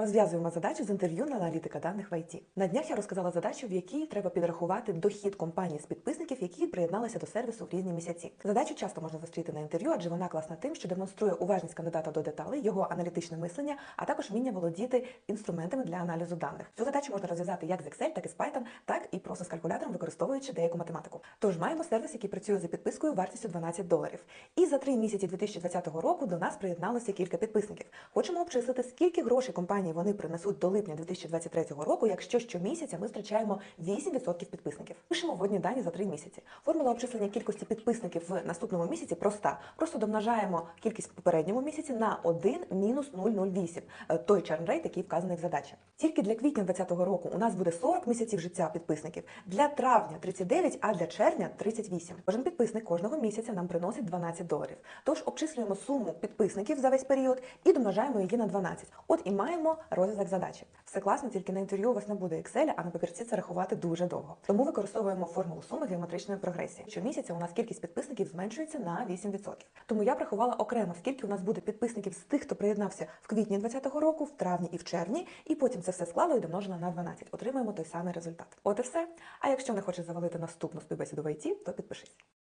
Розв'язуємо задачу з інтерв'ю на аналітика даних в IT. На днях я розказала задачу, в якій треба підрахувати дохід компанії з підписників, які приєдналися до сервісу в різні місяці. Задачу часто можна зустріти на інтерв'ю, адже вона класна тим, що демонструє уважність кандидата до деталей, його аналітичне мислення, а також вміння володіти інструментами для аналізу даних. Цю задачу можна розв'язати як з Excel, так і з Python, так і просто з калькулятором, використовуючи деяку математику. Тож маємо сервіс, який працює за підпискою вартістю 12 доларів. І за три місяці 2020 року до нас приєдналося кілька підписників. Хочемо обчислити, скільки грошей компанії вони принесуть до липня 2023 року, якщо щомісяця ми втрачаємо 8% підписників. Пишемо вводні дані за три місяці. Формула обчислення кількості підписників в наступному місяці проста. Просто домножаємо кількість в попередньому місяці на 1 мінус 0,08, е, той чарнрейт, який вказаний в задачі. Тільки для квітня 2020 року у нас буде 40 місяців життя підписників, для травня 39, а для червня 38. Кожен підписник кожного місяця нам приносить 12 доларів. Тож обчислюємо суму підписників за весь період і домножаємо її на 12. От і маємо розв'язок задачі. Все класно, тільки на інтерв'ю у вас не буде Excel, а на папірці це рахувати дуже довго. Тому використовуємо формулу суми геометричної прогресії. Щомісяця у нас кількість підписників зменшується на 8%. Тому я врахувала окремо, скільки у нас буде підписників з тих, хто приєднався в квітні 2020 року, в травні і в червні, і потім це все склала і домножила на 12. Отримаємо той самий результат. От і все. А якщо не хочеш завалити наступну співбесіду в IT, то підпишись.